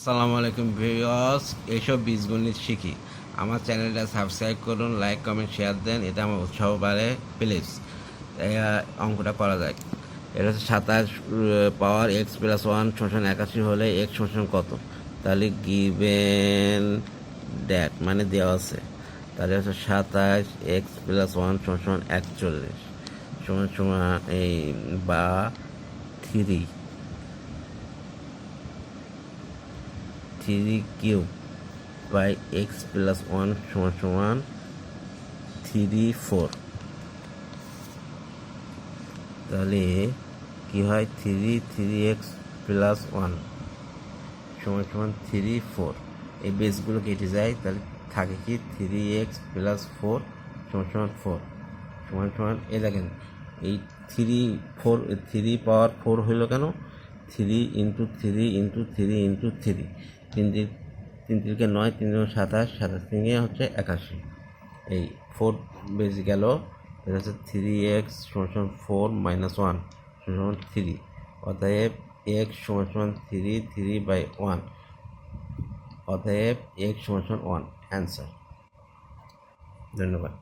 আসসালামু আলাইকুম ভিউয়ার্স এইসব বীজগণিত শিখি আমার চ্যানেলটা সাবস্ক্রাইব করুন লাইক কমেন্ট শেয়ার দেন, এটা আমার উৎসাহ বাড়ে প্লিজ অঙ্কটা করা যায় এটা হচ্ছে সাতাশ পাওয়ার এক্স প্লাস ওয়ান শোষণ একাশি হলে এক্স শোষণ কত? তাহলে গিভেন ড্যাট মানে দেওয়া আছে। তাহলে হচ্ছে সাতাশ এক্স প্লাস ওয়ান শোষণ একচল্লিশ সমান সমান এই, বা three three cube by x plus one সমান সমান থ্রি ফোর তাহলে কি হয়? Three three x plus one সমান সমান থ্রি ফোর এই বেসগুলো কেটে যায়, তাহলে থাকে কি? থ্রি এক্স প্লাস ফোর সমান সমান ফোর সমান সমান এ দেখেন, এই three four three power four হইল কেন? Three into three into three into three তিন তিন তিন তিনকে নয়, তিন তিন সাতাশ সাতাশ তিনে হচ্ছে একাশি। এই ফোর বেজে গেল, এটা হচ্ছে থ্রি এক্স সমান সমান ফোর মাইনাস ওয়ান সমান থ্রি অতএব এক্স সমান সমান থ্রি থ্রি বাই ওয়ান অতএব এক্স সমান সমান ওয়ান অ্যান্সার ধন্যবাদ।